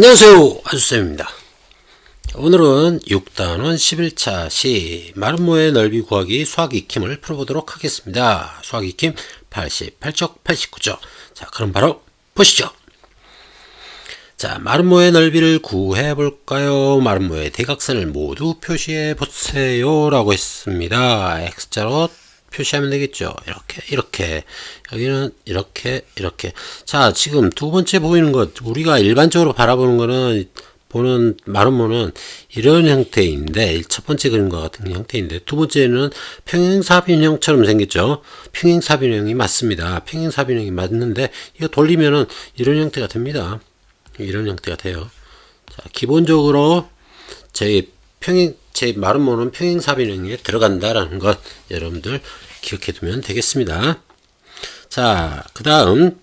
안녕하세요. 아주쌤입니다. 오늘은 6단원 11차 시 마름모의 넓이 구하기 수학 익힘을 풀어보도록 하겠습니다. 수학 익힘 88쪽 89쪽. 자 그럼 바로 보시죠. 자 마름모의 넓이를 구해 볼까요? 마름모의 대각선을 모두 표시해 보세요 라고 했습니다. X자로 표시하면 되겠죠. 이렇게, 이렇게. 여기는 이렇게, 이렇게. 자, 지금 두 번째 보이는 것, 우리가 일반적으로 바라보는 거는, 보는, 마름모는 이런 형태인데, 첫 번째 그림과 같은 형태인데, 두 번째는 평행사변형처럼 생겼죠. 평행사변형이 맞습니다. 평행사변형이 맞는데, 이거 돌리면은 이런 형태가 됩니다. 이런 형태가 돼요. 자, 기본적으로, 저희 평행, 제 마름모는 평행사변형에 들어간다라는 것 여러분들 기억해 두면 되겠습니다. 자, 그 다음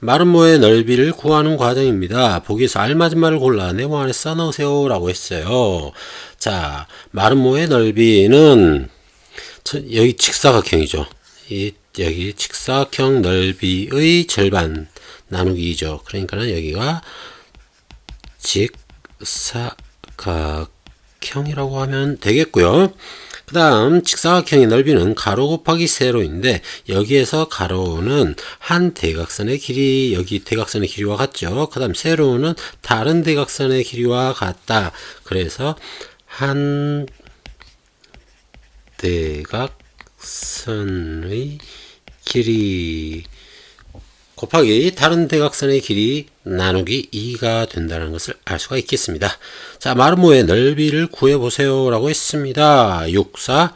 마름모의 넓이를 구하는 과정입니다. 보기에서 알맞은 말을 골라 네모 안에 써넣으세요 라고 했어요. 자, 마름모의 넓이는 여기 직사각형이죠. 이 여기 직사각형 넓이의 절반 나누기죠. 그러니까는 여기가 직사각 형이라고 하면 되겠고요. 그 다음 직사각형의 넓이는 가로 곱하기 세로인데 여기에서 가로는 한 대각선의 길이 여기 대각선의 길이와 같죠. 그 다음 세로는 다른 대각선의 길이와 같다. 그래서 한 대각선의 길이 곱하기 다른 대각선의 길이 나누기 2가 된다는 것을 알 수가 있겠습니다. 자, 마름모의 넓이를 구해보세요 라고 했습니다. 6, 4,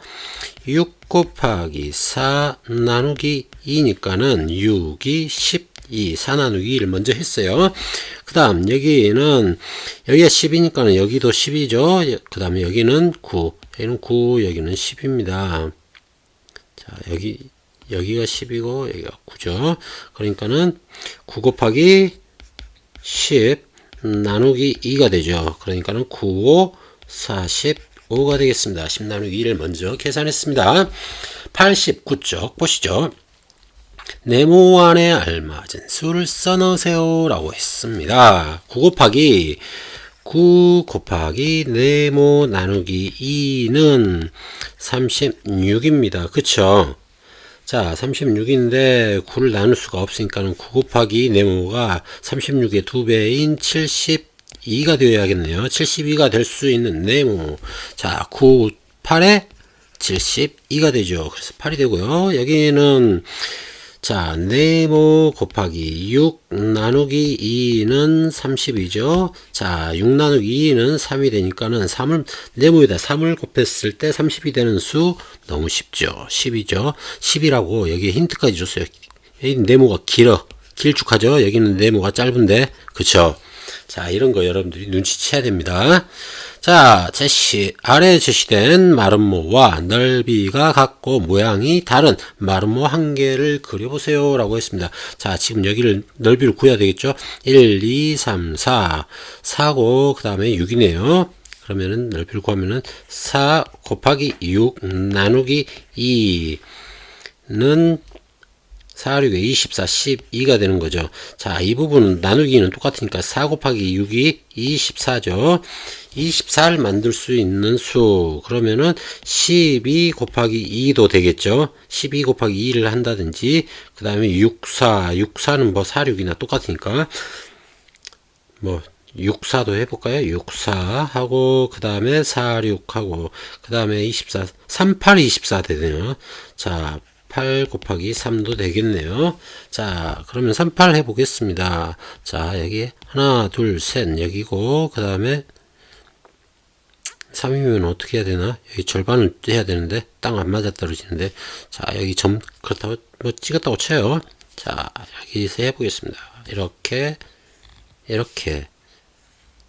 6 곱하기 4 나누기 2니까는 6이 12, 4 나누기 1을 먼저 했어요. 그 다음 여기는 여기가 10이니까는 여기도 10이죠. 그 다음에 여기는 9, 여기는 9, 여기는 10입니다. 자, 여기 여기가 10이고 여기가 9죠. 그러니까는 9 곱하기 10 나누기 2가 되죠. 그러니까는 9, 5, 45가 되겠습니다. 10 나누기 2를 먼저 계산했습니다. 89쪽 보시죠. 네모 안에 알맞은 수를 써넣으세요 라고 했습니다. 9 곱하기 9 곱하기 네모 나누기 2는 36입니다. 그쵸? 자, 36인데 9를 나눌 수가 없으니까 는 9 곱하기 네모가 36의 2배인 72가 되어야겠네요. 72가 될 수 있는 네모. 자, 9, 8에 72가 되죠. 그래서 8이 되고요. 여기는 자, 네모 곱하기 6 나누기 2는 30이죠. 자, 6 나누기 2는 3이 되니까는 3을, 네모에다 3을 곱했을 때 30이 되는 수 너무 쉽죠. 10이죠. 10이라고 여기에 힌트까지 줬어요. 네모가 길어. 길쭉하죠. 여기는 네모가 짧은데. 그쵸. 자, 이런 거 여러분들이 눈치채야 됩니다. 자, 제시, 아래 제시된 마름모와 넓이가 같고 모양이 다른 마름모 한 개를 그려보세요. 라고 했습니다. 자, 지금 여기를 넓이를 구해야 되겠죠? 1, 2, 3, 4. 4고, 그 다음에 6이네요. 그러면은 넓이를 구하면은 4 곱하기 6 나누기 2는 4, 6에 24, 12가 되는 거죠. 자, 이 부분은 나누기는 똑같으니까 4 곱하기 6이 24죠. 24를 만들 수 있는 수. 그러면은 12 곱하기 2도 되겠죠. 12 곱하기 2를 한다든지, 그 다음에 64, 64는 뭐 4, 6이나 똑같으니까, 뭐, 64도 해볼까요? 64 하고, 그 다음에 4, 6 하고, 그 다음에 24, 38, 24 되네요. 자, 8 곱하기 3도 되겠네요. 자, 그러면 38 해보겠습니다. 자, 여기 하나, 둘, 셋, 여기고, 그 다음에 3이면 어떻게 해야 되나? 여기 절반을 해야 되는데, 땅 안 맞아 떨어지는데, 자, 여기 점, 그렇다고, 뭐 찍었다고 쳐요. 자, 여기서 해보겠습니다. 이렇게, 이렇게,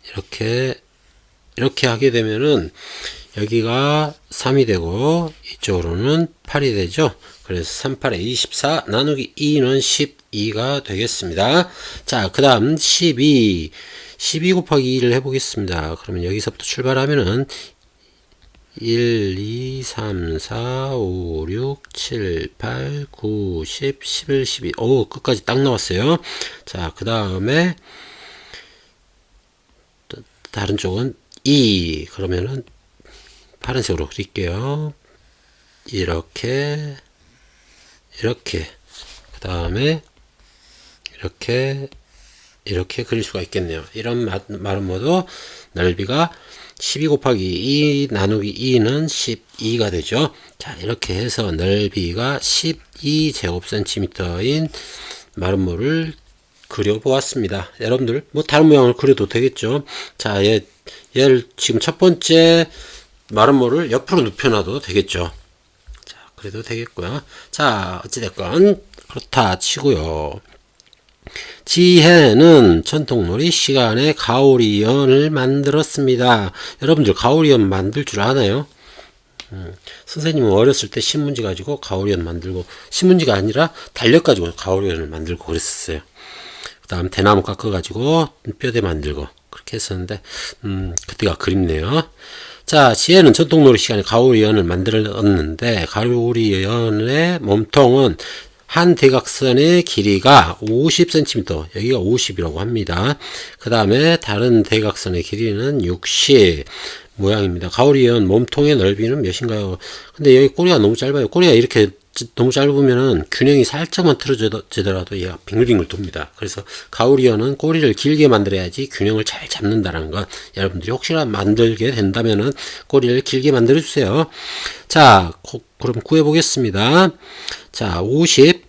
이렇게, 이렇게 하게 되면은, 여기가 3이 되고, 이쪽으로는 8이 되죠. 그래서 38에 24 나누기 2는 12가 되겠습니다. 자, 그 다음 12. 12 곱하기 2를 해보겠습니다. 그러면 여기서부터 출발하면은 1, 2, 3, 4, 5, 6, 7, 8, 9, 10, 11, 12. 오, 끝까지 딱 나왔어요. 자, 그 다음에 다른 쪽은 2 그러면은 파란색으로 그릴게요. 이렇게 이렇게 그 다음에 이렇게 이렇게 그릴 수가 있겠네요. 이런 마- 말은 뭐도 넓이가 12 곱하기 2 나누기 2는 12가 되죠. 자, 이렇게 해서 넓이가 12제곱센티미터인 마름모를 그려보았습니다. 여러분들, 뭐 다른 모양을 그려도 되겠죠. 자, 얘, 얘를 지금 첫 번째 마름모를 옆으로 눕혀놔도 되겠죠. 자, 그래도 되겠고요. 자, 어찌됐건, 그렇다 치고요. 지혜는 전통놀이 시간에 가오리연을 만들었습니다. 여러분들 가오리연 만들 줄 아나요? 음, 선생님은 어렸을 때 신문지 가지고 가오리연 만들고 신문지가 아니라 달력 가지고 가오리연을 만들고 그랬었어요. 그 다음 대나무 깎아 가지고 뼈대 만들고 그렇게 했었는데 음, 그때가 그립네요. 자, 지혜는 전통놀이 시간에 가오리연을 만들었는데 가오리연의 몸통은 한 대각선의 길이가 50cm, 여기가 50이라고 합니다. 그 다음에 다른 대각선의 길이는 60 모양입니다. 가오리연 몸통의 넓이는 몇인가요? 근데 여기 꼬리가 너무 짧아요. 꼬리가 이렇게 너무 짧으면은 균형이 살짝만 틀어지더라도 얘가 빙글빙글 돕니다. 그래서 가오리연은 꼬리를 길게 만들어야지 균형을 잘 잡는다는 것 여러분들이 혹시나 만들게 된다면은 꼬리를 길게 만들어 주세요. 자, 고- 그럼 구해 보겠습니다. 자, 50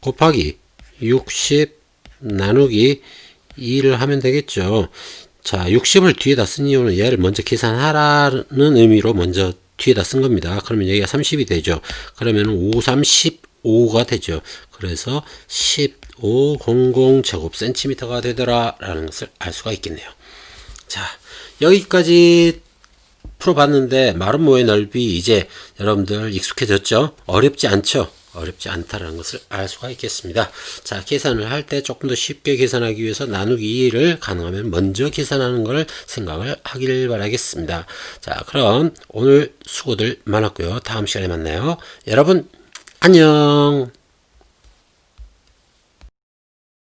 곱하기 60 나누기 2를 하면 되겠죠. 자, 60을 뒤에다 쓴 이유는 얘를 먼저 계산하라는 의미로 먼저 뒤에다 쓴 겁니다. 그러면 여기가 30이 되죠. 그러면 5, 3, 15가 되죠. 그래서 1500 제곱 센티미터가 되더라라는 것을 알 수가 있겠네요. 자, 여기까지 풀어봤는데 마름모의 넓이 이제 여러분들 익숙해졌죠? 어렵지 않죠? 어렵지 않다라는 것을 알 수가 있겠습니다. 자, 계산을 할 때 조금 더 쉽게 계산하기 위해서 나누기 2를 가능하면 먼저 계산하는 걸 생각을 하길 바라겠습니다. 자, 그럼 오늘 수고들 많았고요. 다음 시간에 만나요. 여러분, 안녕!